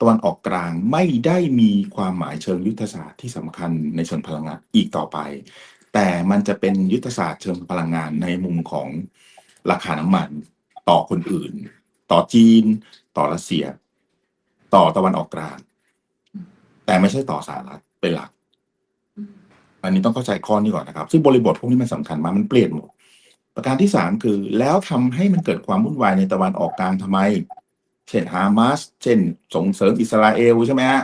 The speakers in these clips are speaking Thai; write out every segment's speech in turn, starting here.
ตะวันออกกลางไม่ได้มีความหมายเชิงยุทธศาสตร์ที่สำคัญในเชิงพลังงานอีกต่อไป แต่มันจะเป็นยุทธศาสตร์เชิงพลังงานในมุมของราคาน้ำมันต่อคนอื่น ต่อจีน ต่อรัสเซีย ต่อตะวันออกกลาง แต่ไม่ใช่ต่อสหรัฐเป็นหลัก อันนี้ต้องเข้าใจข้อนี้ก่อนนะครับ ซึ่งบริบทพวกนี้มันสำคัญมากมันเปลี่ยนหมดประการที่สามคือ แล้วทำให้มันเกิดความวุ่นวายในตะวันออกกลางทำไม เช่นฮามาสเช่น ส่งเสริมอิสราเอลใช่ไหมฮะ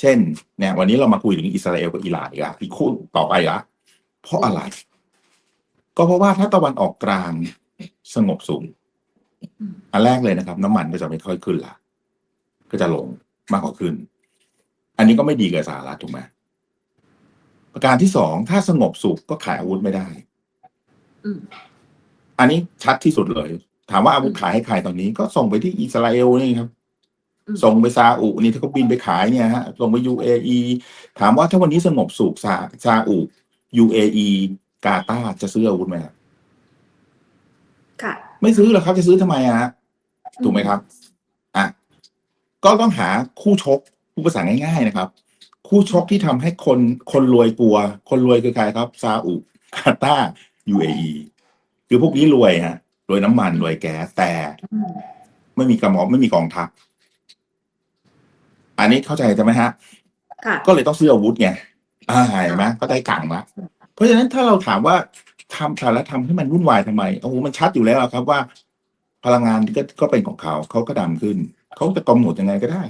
เช่นเนี่ยวันนี้เรามาคุยถึงอิสราเอลกับอิหร่านอีกอะอีกคู่ต่อไปละเพราะอะไร ก็เพราะว่าถ้าตะวันออกกลางสงบสุขอืมอันแรกเลยนะครับ น้ำมันก็จะไม่ค่อยขึ้นละก็จะลงมากกว่าขึ้น อันนี้ก็ไม่ดีกับสหรัฐถูกไหมประการที่สองถ้าสงบสุขก็ขายอาวุธไม่ได้อืมอันนี้ชัดที่สุดเลย ถามว่าอาวุธขายให้ใครตอนนี้ก็ส่งไปที่อิสราเอลนี่ครับอืมส่งไปซาอุนี่ถ้าเขาบินไปขายเนี่ยฮะส่งไป UAE ถามว่าถ้าวันนี้สงบสุขซาซาอุ UAE กาตาร์จะซื้ออาวุธไหมครับค่ะ ไม่ซื้อหรอกครับจะซื้อทำไมอะฮะถูกไหมครับอะก็ต้องหาคู่ชกผู้ภาษาง่ายๆนะครับ คู่ชกที่ทำให้คนคนรวยกลัว คนรวยคือใครครับซาอุกาตาร์ UAE คือพวกนี้รวยฮะ รวยน้ำมันรวยแก๊สแต่อืมไม่มีกระหม่อมไม่มีกองทัพ อันนี้เข้าใจใช่ไหมฮะค่ะก็เลยต้องซื้ออาวุธไงอ่าเห็นไหมก็ได้กังละเพราะฉะนั้นถ้าเราถามว่าทำสารทำให้มันวุ่นวายทำไมโอ้โหมันชัดอยู่แล้วอะครับว่า พลังงานก็ก็เป็นของเขาเขาก็ดังขึ้น เขาจะกำหนดยังไงก็ได้